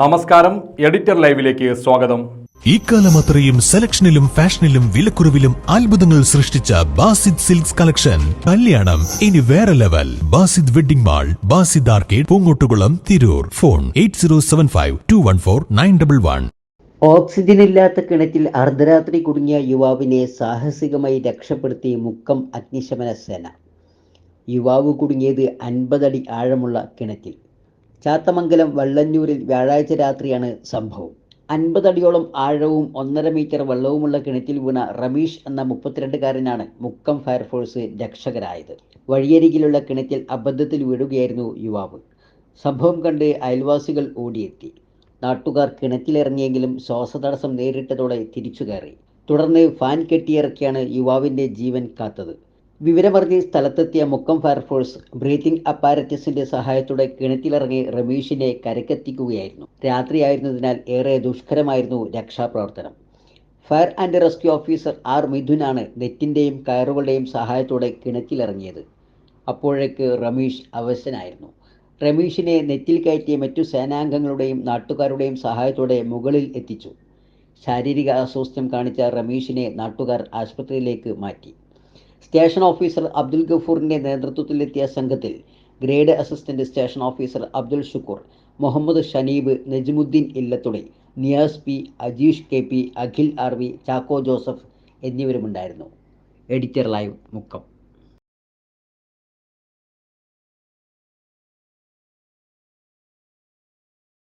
നമസ്കാരം എഡിറ്റർ ലൈവിലേക്ക് സ്വാഗതം. ഇക്കാലം അത്രയും സെലക്ഷനിലും ഫാഷനിലും വിലക്കുറവിലും അത്ഭുതങ്ങൾ സൃഷ്ടിച്ച ബാസിദ് സിൽക്സ് കളക്ഷൻ. കല്യാണം ഇനി വേറെ level. Basid wedding mall Basid arcade Poongottukulam Tirur. Phone eight zero seven five two one four nine double one. Oxygen ഇല്ലാത്ത കിണറ്റിൽ അർദ്ധരാത്രി കുടുങ്ങിയ യുവാവിനെ സാഹസികമായി രക്ഷപ്പെടുത്തി മുക്കം അഗ്നിശമന സേന. യുവാവ് കുടുങ്ങിയത് അൻപതടി ആഴമുള്ള കിണറ്റിൽ. ചാത്തമംഗലം വള്ളന്നൂരിൽ വ്യാഴാഴ്ച രാത്രിയാണ് സംഭവം. അൻപതടിയോളം ആഴവും ഒന്നര മീറ്റർ വെള്ളവുമുള്ള കിണറ്റിൽ വീണ റമീഷ് എന്ന മുപ്പത്തിരണ്ടുകാരനാണ് മുക്കം ഫയർഫോഴ്സ് രക്ഷകരായത്. വഴിയരികിലുള്ള കിണറ്റിൽ അബദ്ധത്തിൽ വീഴുകയായിരുന്നു യുവാവ്. സംഭവം കണ്ട് അയൽവാസികൾ ഓടിയെത്തി. നാട്ടുകാർ കിണറ്റിലിറങ്ങിയെങ്കിലും ശ്വാസതടസ്സം നേരിട്ടതോടെ തിരിച്ചു കയറി തുടർന്ന് ഫാൻ കെട്ടിയിറക്കിയാണ് യുവാവിന്റെ ജീവൻ കാത്തത്. വിവരമറിഞ്ഞ് സ്ഥലത്തെത്തിയ മുക്കം ഫയർഫോഴ്സ് ബ്രീത്തിംഗ് അപ്പാരറ്റസിന്റെ സഹായത്തോടെ കിണറ്റിലിറങ്ങി റമീഷിനെ കരക്കെത്തിക്കുകയായിരുന്നു രാത്രിയായിരുന്നതിനാൽ ഏറെ ദുഷ്കരമായിരുന്നു രക്ഷാപ്രവർത്തനം. Fire and rescue officer R മിഥുനാണ് നെറ്റിന്റെയും കയറുകളുടെയും സഹായത്തോടെ കിണറ്റിലിറങ്ങിയത്. അപ്പോഴേക്ക് റമീഷ് അവശനായിരുന്നു. റമീഷിനെ നെറ്റിൽ കയറ്റിയ മറ്റു സേനാംഗങ്ങളുടെയും നാട്ടുകാരുടെയും സഹായത്തോടെ മുകളിൽ എത്തിച്ചു. ശാരീരിക അസ്വാസ്ഥ്യം കാണിച്ച റമീഷിനെ നാട്ടുകാർ ആശുപത്രിയിലേക്ക് മാറ്റി. സ്റ്റേഷൻ ഓഫീസർ അബ്ദുൽ ഗഫൂറിന്റെ നേതൃത്വത്തിലെത്തിയ സംഘത്തിൽ grade assistant station officer Abdul Shukkoor Muhammad Shaneeb Najmuddeen Illathuni Niyas P Ajeesh K P Akhil RV Chacko Joseph എന്നിവരുമുണ്ടായിരുന്നു. Editor live Mukkam.